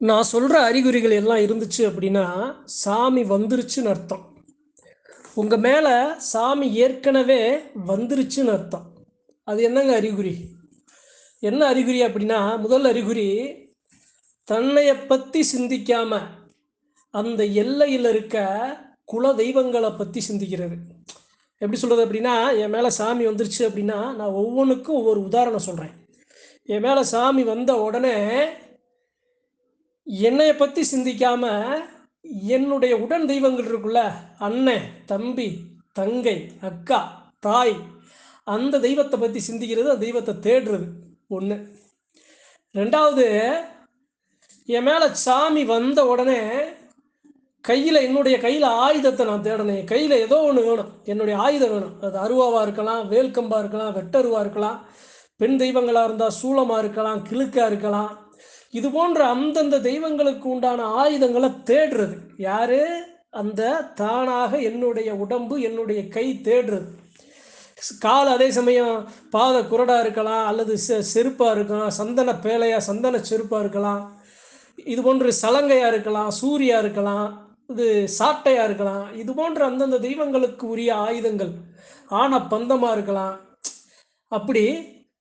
நான் சொல்ற அறிகுறிகள் எல்லாம் இருந்துச்சு அப்படின்னா சாமி வந்துருச்சுன்னு அர்த்தம். உங்க மேல சாமி ஏற்கனவே வந்துருச்சுன்னு அர்த்தம். அது என்னங்க அறிகுறி? என்ன அறிகுறி அப்படின்னா முதல் அறிகுறி தன்னைய பத்தி சிந்திக்காம அந்த எல்லையில் இருக்க குல தெய்வங்களை பத்தி சிந்திக்கிறது. எப்படி சொல்றது அப்படின்னா என் மேல சாமி வந்துருச்சு அப்படின்னா நான் ஒவ்வொன்றுக்கும் ஒவ்வொரு உதாரணம் சொல்றேன். என் மேல சாமி வந்த உடனே என்னைய பற்றி சிந்திக்காம என்னுடைய உடன் தெய்வங்கள் இருக்குல்ல அண்ணன் தம்பி தங்கை அக்கா தாய் அந்த தெய்வத்தை பற்றி சிந்திக்கிறது அந்த தெய்வத்தை தேடுறது ஒன்று ரெண்டாவது என் மேலே சாமி வந்த உடனே கையில் என்னுடைய கையில் ஆயுதத்தை நான் தேடணும் என் கையில் ஏதோ ஒன்று வேணும். என்னுடைய ஆயுதம் வேணும். அது அருவாவாக இருக்கலாம் வேல்கம்பாக இருக்கலாம் வெட்டருவாக இருக்கலாம் பெண் தெய்வங்களாக இருந்தால் சூளமாக இருக்கலாம் கிழுக்காக இருக்கலாம். இது போன்ற அந்தந்த தெய்வங்களுக்கு உண்டான ஆயுதங்களை தேடுறது. யாரு? அந்த தானாக என்னுடைய உடம்பு என்னுடைய கை தேடுறது. கால் அதே சமயம் பாத குரடா இருக்கலாம் அல்லது செ செருப்பாக இருக்கலாம் சந்தன பேழையா சந்தன செருப்பாக இருக்கலாம். இது போன்று சலங்கையா இருக்கலாம் சூரியா இருக்கலாம் இது சாட்டையா இருக்கலாம். இது போன்ற அந்தந்த தெய்வங்களுக்கு உரிய ஆயுதங்கள். ஆன பந்தமா இருக்கலாம். அப்படி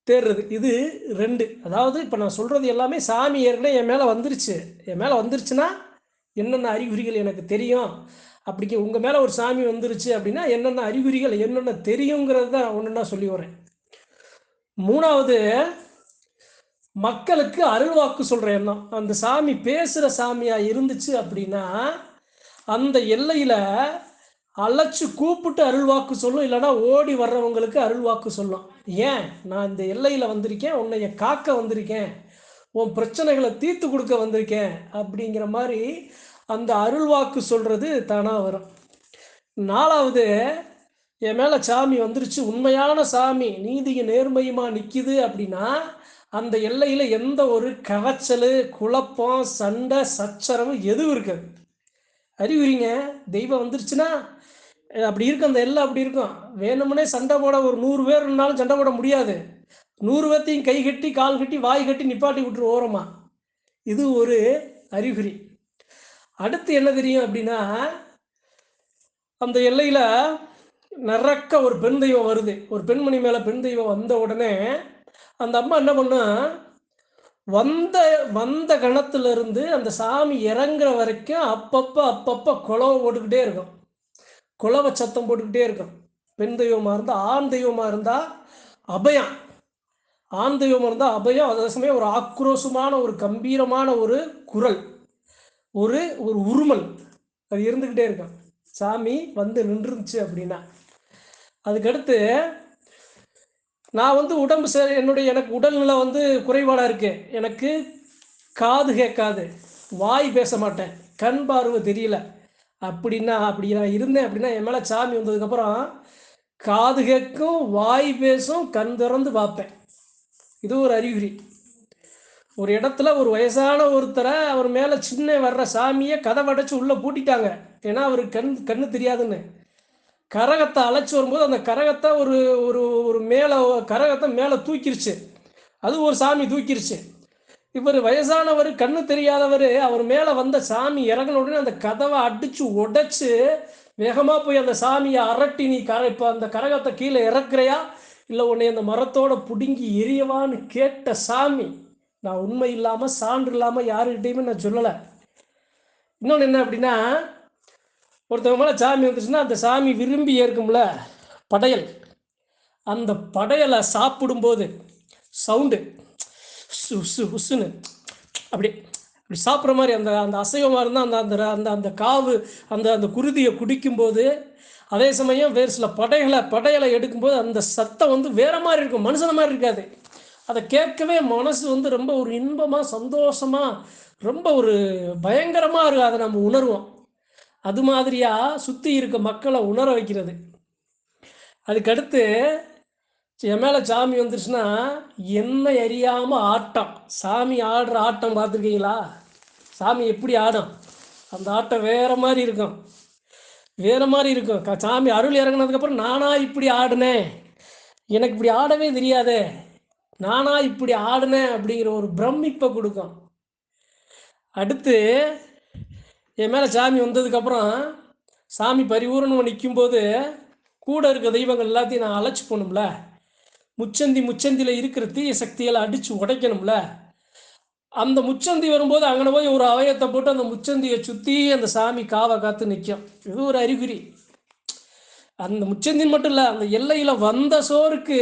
தேடுறது இது ரெண்டு. அதாவது இப்போ நான் சொல்கிறது எல்லாமே சாமி ஏற்கனவே என் மேலே வந்துருச்சு. என் மேலே வந்துருச்சுன்னா என்னென்ன அறிகுறிகள் எனக்கு தெரியும்? அப்படிங்க உங்கள் மேலே ஒரு சாமி வந்துருச்சு அப்படின்னா என்னென்ன அறிகுறிகள் என்னென்ன தெரியுங்கிறது தான் ஒன்றுன்னா சொல்லி வரேன். மூணாவது மக்களுக்கு அருள்வாக்கு சொல்கிற எண்ணம். அந்த சாமி பேசுகிற சாமியாக இருந்துச்சு அப்படின்னா அந்த எல்லையில் அழைச்சி கூப்பிட்டு அருள்வாக்கு சொல்லும் இல்லைன்னா ஓடி வர்றவங்களுக்கு அருள்வாக்கு சொல்லும் ஏன்? நான் இந்த எல்லையில் வந்திருக்கேன் உன்னைய காக்க வந்திருக்கேன் உன் பிரச்சனைகளை தீர்த்து கொடுக்க வந்திருக்கேன் அப்படிங்கிற மாதிரி அந்த அருள்வாக்கு சொல்கிறது தானாக வரும். நாலாவது என் மேலே சாமி வந்துருச்சு. உண்மையான சாமி நீதியும் நேர்மையுமா நிற்கிது அப்படின்னா அந்த எல்லையில் எந்த ஒரு கவச்சல் குழப்பம் சண்டை சச்சரவு எதுவும் இருக்காது. அறிவுரிங்க தெய்வம் வந்துருச்சுன்னா அப்படி இருக்கும் அந்த எல்லை அப்படி இருக்கும். வேணும்னே சண்டை போட ஒரு நூறு பேர் இருந்தாலும் சண்டை போட முடியாது. நூறு பேர்த்தையும் கை கட்டி கால் கட்டி வாய் கட்டி நிப்பாட்டி விட்டுரு ஓரமா. இது ஒரு அறிகுறி. அடுத்து என்ன தெரியும் அப்படின்னா அந்த எல்லையில நிறக்க ஒரு பெண் தெய்வம் வருது. ஒரு பெண்மணி மேல பெண் தெய்வம் வந்த உடனே அந்த அம்மா என்ன பண்ணா வந்த வந்த கணத்துல இருந்து அந்த சாமி இறங்குற வரைக்கும் அப்பப்ப அப்பப்ப குலவை போட்டுக்கிட்டே இருக்கும். குலவை சத்தம் போட்டுக்கிட்டே இருக்கும் பெண் தெய்வமாக இருந்தால் ஆண் தெய்வமாக இருந்தால் அபயம். ஆண் தெய்வமாக இருந்தால் அபயம். அதே சமயம் ஒரு ஆக்ரோஷமான ஒரு கம்பீரமான ஒரு குரல் ஒரு ஒரு உருமல். அது இருந்துக்கிட்டே இருக்கும். சாமி வந்து நின்றுச்சு அப்படின்னா. அதுக்கடுத்து நான் வந்து உடம்பு சரி என்னுடைய எனக்கு உடல்நிலை வந்து குறைபாடாக இருக்கு. எனக்கு காது கேட்காது. வாய் பேச மாட்டேன். கண் பார்வை தெரியல. அப்படின்னா அப்படி நான் இருந்தேன் அப்படின்னா என் மேலே சாமி வந்ததுக்கப்புறம் காது கேட்கும் வாய் பேசும் கண் திறந்து பார்ப்பேன். இது ஒரு அறிகுறி. ஒரு இடத்துல ஒரு வயசான ஒருத்தரை அவர் மேலே சின்ன வர்ற சாமியை கதவை அடைச்சு உள்ளே பூட்டிட்டாங்க. ஏன்னா அவர் கண் கண்ணு தெரியாதுன்னு. கரகத்தை அழைச்சி வரும்போது அந்த கரகத்தை ஒரு ஒரு ஒரு மேலே கரகத்தை மேலே தூக்கிருச்சு. அது ஒரு சாமி தூக்கிருச்சு. இவர் வயசானவர் கண்ணு தெரியாதவர் அவர் மேலே வந்த சாமி இறங்கின உடனே அந்த கதவை அடிச்சு உடைச்சு வேகமாக போய் அந்த சாமியை அரட்டி நீ கர இப்போ அந்த கரகத்தை கீழே இறக்குறையா? இல்லை உன்னை அந்த மரத்தோட பிடுங்கி எரியவான்னு கேட்ட சாமி நான் உண்மை இல்லாமல் சான்று இல்லாமல் யாருக்கிட்டையுமே நான் சொல்லலை. இன்னொன்று என்ன அப்படின்னா ஒருத்தவங்க மேலே சாமி வந்துச்சுன்னா அந்த சாமி விரும்பி ஏற்கும்ல படையல். அந்த படையலை சாப்பிடும்போது சவுண்டு. உசு உசு உசுன்னு அப்படி அப்படி சாப்பிட்ற மாதிரி அந்த அந்த அசைவமாக இருந்தால் அந்த அந்த அந்த அந்த காவு அந்த அந்த குருதியை குடிக்கும்போது அதே சமயம் வேறு சில படைகளை படைகளை எடுக்கும்போது அந்த சத்தம் வந்து வேறு மாதிரி இருக்கும் மனுஷன மாதிரி இருக்காது. அதை கேட்கவே மனசு வந்து ரொம்ப ஒரு இன்பமாக சந்தோஷமாக ரொம்ப ஒரு பயங்கரமாக இருக்கும் அதை நம்ம உணர்வோம். அது மாதிரியாக சுற்றி இருக்க மக்களை உணர வைக்கிறது. அதுக்கடுத்து என் மேலே சாமி வந்துருச்சுன்னா என்ன அறியாமல் ஆட்டம். சாமி ஆடுற ஆட்டம் பார்த்துருக்கீங்களா? சாமி எப்படி ஆடும்? அந்த ஆட்டம் வேறு மாதிரி இருக்கும். வேறு மாதிரி இருக்கும். க- சாமி அருள் இறங்குனதுக்கப்புறம் நானா இப்படி ஆடினேன். எனக்கு இப்படி ஆடவே தெரியாதே. நானா இப்படி ஆடினேன் அப்படிங்கிற ஒரு பிரமிப்பை கொடுக்கும். அடுத்து என் மேலே சாமி வந்ததுக்கப்புறம் சாமி பரிபூரணம் நிற்கும்போது கூட இருக்க தெய்வங்கள் எல்லாத்தையும் நான் அழைச்சி போகணும்ல. முச்சந்தி முச்சந்தியில் இருக்கிற தீய சக்திகளை அடித்து உடைக்கணும்ல? அந்த முச்சந்தி வரும்போது அங்கே போய் ஒரு அவயத்தை போட்டு அந்த முச்சந்தியை சுற்றி அந்த சாமி காவை காத்து நிற்கும் இது ஒரு அறிகுறி. அந்த முச்சந்தின் மட்டும் இல்லை அந்த எல்லையில் வந்த சோருக்கு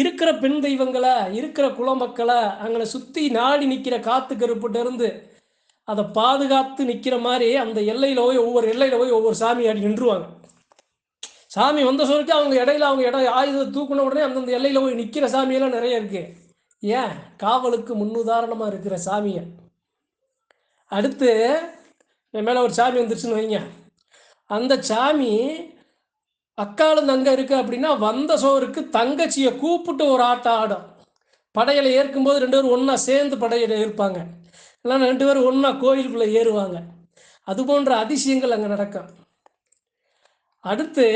இருக்கிற பெண் தெய்வங்களை இருக்கிற குலமக்களை அங்கே சுற்றி நாடி நிற்கிற காத்து கருப்புட்ட இருந்து அதை பாதுகாத்து நிற்கிற மாதிரி அந்த எல்லையில் போய் ஒவ்வொரு எல்லையில் போய் ஒவ்வொரு சாமி ஆடி நின்றுவாங்க. சாமி வந்த சொல்லிட்டு அவங்க இடையில அவங்க இடம் ஆயுதத்தை தூக்குன உடனே அந்தந்த எல்லையில் போய் நிற்கிற சாமியெல்லாம் நிறைய இருக்கு. ஏன்? காவலுக்கு முன்னுதாரணமாக இருக்கிற சாமியை. அடுத்து என் மேலே ஒரு சாமி வந்துருச்சுன்னு வைங்க. அந்த சாமி அக்காலும் தங்க இருக்கு அப்படின்னா வந்த சோருக்கு தங்கச்சியை கூப்பிட்டு ஒரு ஆட்டம் ஆடும். படையில் ஏற்கும்போது ரெண்டு பேரும் ஒன்றா சேர்ந்து படையில் ஏற்பாங்க. இல்லைன்னா ரெண்டு பேரும் ஒன்றா கோயிலுக்குள்ளே ஏறுவாங்க. அது போன்ற அதிசயங்கள் அங்கே நடக்கும். அடுத்து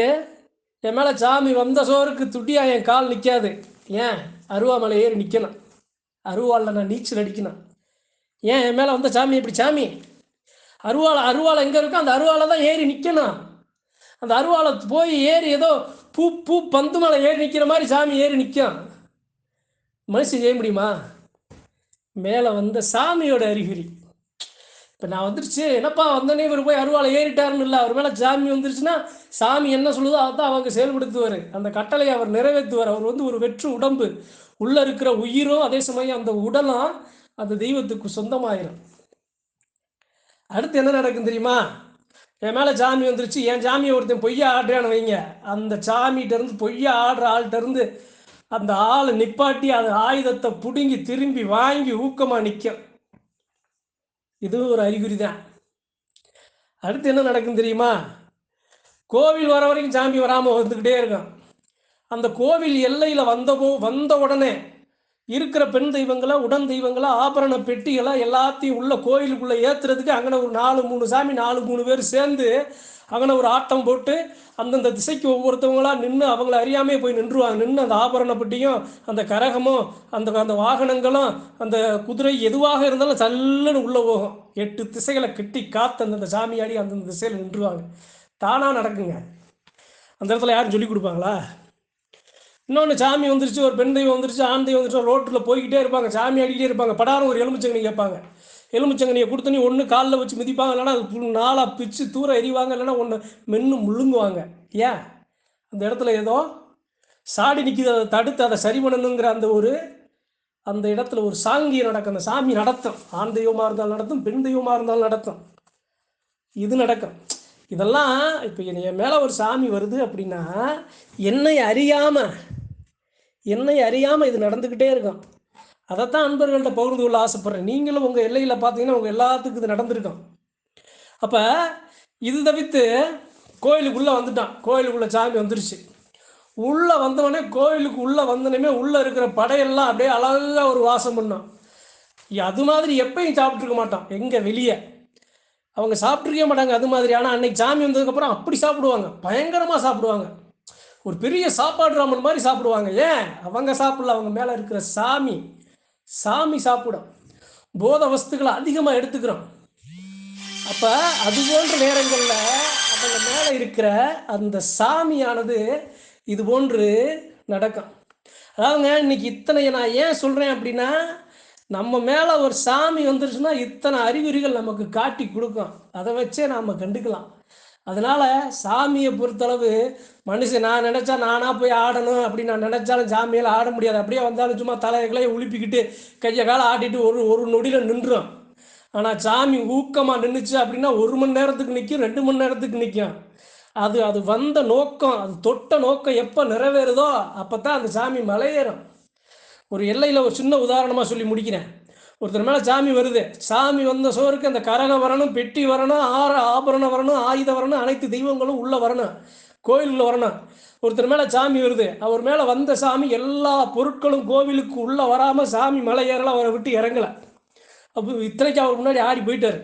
என் மேலே சாமி வந்த சோருக்கு துட்டியா என் கால் நிற்காது ஏன்? அருவாமலை ஏறி நிற்கணும் அருவாளில் நான் நீச்சல் அடிக்கணும். ஏன் என் மேலே வந்த சாமி இப்படி சாமி? அருவாளை அருவாளை எங்கே இருக்கோ அந்த அருவாளை தான் ஏறி நிற்கணும் அந்த அருவாளை போய் ஏறி ஏதோ பூ பூ பந்து மேலே ஏறி நிற்கிற மாதிரி சாமி ஏறி நிற்கும் மனுஷன் செய்ய முடியுமா? மேலே வந்த சாமியோட அறிகுறி. இப்போ நான் வந்துருச்சு. என்னப்பா வந்தோடனே இவர் போய் அருவாளை ஏறிட்டாருன்னு இல்லை அவர் மேலே சாமி வந்துருச்சுன்னா சாமி என்ன சொல்லுதோ அதான் அவங்க செயல்படுத்துவார். அந்த கட்டளையை அவர் நிறைவேற்றுவார். அவர் வந்து ஒரு வெற்று உடம்பு. உள்ளே இருக்கிற உயிரும் அதே சமயம் அந்த உடலும் அந்த தெய்வத்துக்கு சொந்தமாயிரும். அடுத்து என்ன நடக்கும் தெரியுமா? என் மேலே சாமி வந்துருச்சு. என் சாமியை ஒருத்தன் பொய்யா ஆடுறான்னு வைங்க. அந்த சாமிகிட்ட இருந்து பொய்யா ஆடுற ஆள்கிட்ட இருந்து அந்த ஆள் நிப்பாட்டி அது ஆயுதத்தை பிடுங்கி திரும்பி வாங்கி ஊக்கமாக நிற்கும் இதுவும் ஒரு அறிகுறி தான் அடுத்து என்ன நடக்கும் தெரியுமா? கோவில் வர வரைக்கும் சாமி வராமல் வந்துக்கிட்டே இருக்கும். அந்த கோவில் எல்லையில் வந்தபோ வந்த உடனே இருக்கிற பெண் தெய்வங்களை உடன் தெய்வங்களை ஆபரண பெட்டிகளா எல்லாத்தையும் உள்ள கோயிலுக்குள்ளே ஏற்றுறதுக்கு அங்கே ஒரு நாலு மூணு சாமி நாலு மூணு பேர் சேர்ந்து அங்கே ஒரு ஆட்டம் போட்டு அந்தந்த திசைக்கு ஒவ்வொருத்தவங்களா நின்று அவங்கள அறியாமே போய் நின்றுவாங்க. நின்று அந்த ஆபரண பெட்டியும் அந்த கரகமும் அந்த அந்த வாகனங்களும் அந்த குதிரை எதுவாக இருந்தாலும் சல்லுன்னு உள்ளே போகும். எட்டு திசைகளை கட்டி காத்து அந்தந்த சாமியாடி அந்தந்த திசையில் நின்றுவாங்க. தானாக நடக்குங்க. அந்த இடத்துல யாரும் சொல்லி கொடுப்பாங்களா? இன்னொன்று சாமி வந்துருச்சு ஒரு பெண் தெய்வம் வந்துருச்சு ஆண் தெய்வம் வந்துருச்சு ரோட்டில் போய்கிட்டே இருப்பாங்க சாமி அடிக்கிட்டே இருப்பாங்க படாரம் ஒரு எலுமிச்சங்கனி கேட்பாங்க. எலுமிச்சங்கனியை கொடுத்து நீ ஒன்று காலில் வச்சு மிதிப்பாங்க இல்லைன்னா அது புல் நாளாக பிச்சு தூர எறிவாங்க இல்லைன்னா ஒன்று மென்று முழுங்குவாங்க ஏன்? அந்த இடத்துல ஏதோ சாடி நிற்கிது அதை தடுத்து அதை சரி பண்ணணுங்கிற அந்த ஒரு அந்த இடத்துல ஒரு சாங்கியம் நடக்கும். அந்த சாமி நடத்தும். ஆண் தெய்வமாக இருந்தாலும் நடத்தும் பெண் தெய்வமாக இருந்தாலும் நடத்தும். இது நடக்கும். இதெல்லாம் இப்போ என் மேலே ஒரு சாமி வருது அப்படின்னா என்னை அறியாமல் என்னை அறியாமல் இது நடந்துக்கிட்டே இருக்கும். அதைத்தான் அன்பர்கள்ட்ட பகிர்ந்து கொள்ள ஆசைப்பட்றேன். நீங்களும் உங்கள் எல்லையில் பார்த்தீங்கன்னா உங்கள் எல்லாத்துக்கும் இது நடந்திருக்கும். அப்போ இது தவிர்த்து கோயிலுக்குள்ளே வந்துட்டான். கோயிலுக்குள்ளே சாமி வந்துருச்சு. உள்ளே வந்தவொடனே கோயிலுக்கு உள்ளே வந்தனமே உள்ளே இருக்கிற படையெல்லாம் அப்படியே அழகாக ஒரு வாசம் பண்ணான். அது மாதிரி எப்பயும் சாப்பிட்ருக்க மாட்டான். எங்கே வெளியே? அவங்க சாப்பிட்ருக்கவே மாட்டாங்க அது மாதிரி. ஆனால் அன்னைக்கு சாமி வந்ததுக்கப்புறம் அப்படி சாப்பிடுவாங்க. பயங்கரமாக சாப்பிடுவாங்க. ஒரு பெரிய சாப்பாடு ராமன் மாதிரி சாப்பிடுவாங்க. ஏன்? அவங்க சாப்பிடல. அவங்க மேலே இருக்கிற சாமி. சாமி சாப்பிடும். போத வஸ்துக்களை அதிகமாக எடுத்துக்கிறோம். அப்போ அது போன்ற நேரங்களில் அவங்க மேலே இருக்கிற அந்த சாமியானது இது போன்று நடக்கும். அதாவதுங்க இன்னைக்கு இத்தனை நான் ஏன் சொல்கிறேன் அப்படின்னா நம்ம மேலே ஒரு சாமி வந்துருச்சுன்னா இத்தனை அறிகுறிகள் நமக்கு காட்டி கொடுக்கும். அதை வச்சே நாம் கண்டுக்கலாம். அதனால் சாமியை பொறுத்தளவு மனுஷன் நான் நினச்சா நானாக போய் ஆடணும் அப்படின்னு நான் நினச்சாலும் சாமியால் ஆட முடியாது. அப்படியே வந்தாலும் சும்மா தலைகளையே உழுப்பிக்கிட்டு கையை காலை ஆட்டிட்டு ஒரு ஒரு நொடியில் நின்றும் ஆனால் சாமி ஊக்கமாக நின்றுச்சு அப்படின்னா ஒரு மணி நேரத்துக்கு நிற்கும் ரெண்டு மணி நேரத்துக்கு நிற்கும் அது அது வந்த நோக்கம் அது தொட்ட நோக்கம் எப்போ நிறைவேறுதோ அப்போ தான் அந்த சாமி மலையேறும். ஒரு எல்லையில் ஒரு சின்ன உதாரணமாக சொல்லி முடிக்கிறேன். ஒருத்தர் மேலே சாமி வருது. சாமி வந்த சோருக்கு அந்த கரகம் வரணும் பெட்டி வரணும் ஆற ஆபரணம் வரணும் ஆயுதம் வரணும் அனைத்து தெய்வங்களும் உள்ளே வரணும். கோயிலுள்ள வரணும். ஒருத்தர் மேலே சாமி வருது. அவர் மேலே வந்த சாமி எல்லா பொருட்களும் கோவிலுக்கு உள்ளே வராமல் சாமி மலை ஏறலாம் அவரை விட்டு இறங்கலை. அப்போ இத்தனைக்கு அவர் முன்னாடி ஆடி போயிட்டார்.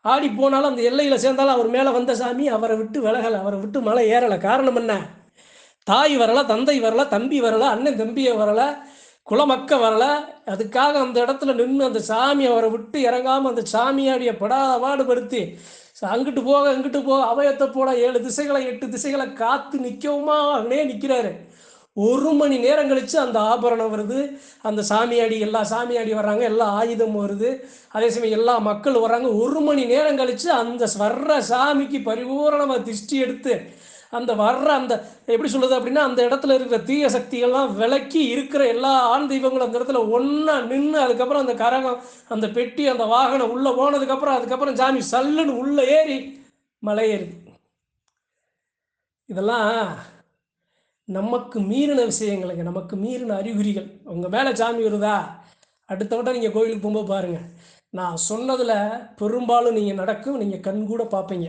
ஆடி போனாலும் அந்த எல்லையில் சேர்ந்தாலும் அவர் மேலே வந்த சாமி அவரை விட்டு விலகலை அவரை விட்டு மலை ஏறலை. காரணம் என்ன? தாய் வரலை தந்தை வரல தம்பி வரலை அண்ணன் தம்பியை வரலை. குலமக்க வரல. அதுக்காக அந்த இடத்துல நின்று அந்த சாமி அவரை விட்டு இறங்காமல் அந்த சாமியாடிய படாத பாடுபடுத்தி அங்கிட்டு போக அங்கிட்டு போக அவயத்தை போட ஏழு திசைகளை எட்டு திசைகளை காத்து நிற்கவுமா அவனே நிற்கிறாரு ஒரு மணி நேரம் கழிச்சு அந்த ஆபரணம் வருது. அந்த சாமியாடி எல்லா சாமியாடி வர்றாங்க எல்லா ஆயுதம் வருது. அதே சமயம் எல்லா மக்கள் வர்றாங்க. ஒரு மணி நேரம் கழிச்சு அந்த ஸ்வர்ற சாமிக்கு பரிபூரணமாக திஷ்டி எடுத்து அந்த வர்ற அந்த எப்படி சொல்லுது அப்படின்னா அந்த இடத்துல இருக்கிற தீய சக்திகள்லாம் விலக்கி இருக்கிற எல்லா ஆண் தெய்வங்களும் அந்த இடத்துல ஒன்றா நின்று அதுக்கப்புறம் அந்த கரகம் அந்த பெட்டி அந்த வாகனம் உள்ளே போனதுக்கப்புறம் அதுக்கப்புறம் சாமி சல்லுன்னு உள்ளே ஏறி மலை ஏறுது. இதெல்லாம் நமக்கு மீறின விஷயங்களுங்க. நமக்கு மீறின அறிகுறிகள். உங்கள் மேலே சாமி வருதா? அடுத்த வட்டம் நீங்கள் கோயிலுக்கு போகும்போது பாருங்கள் நான் சொன்னதில் பெரும்பாலும் நீங்கள் நடக்கும் நீங்கள் கண்கூட பார்ப்பீங்க.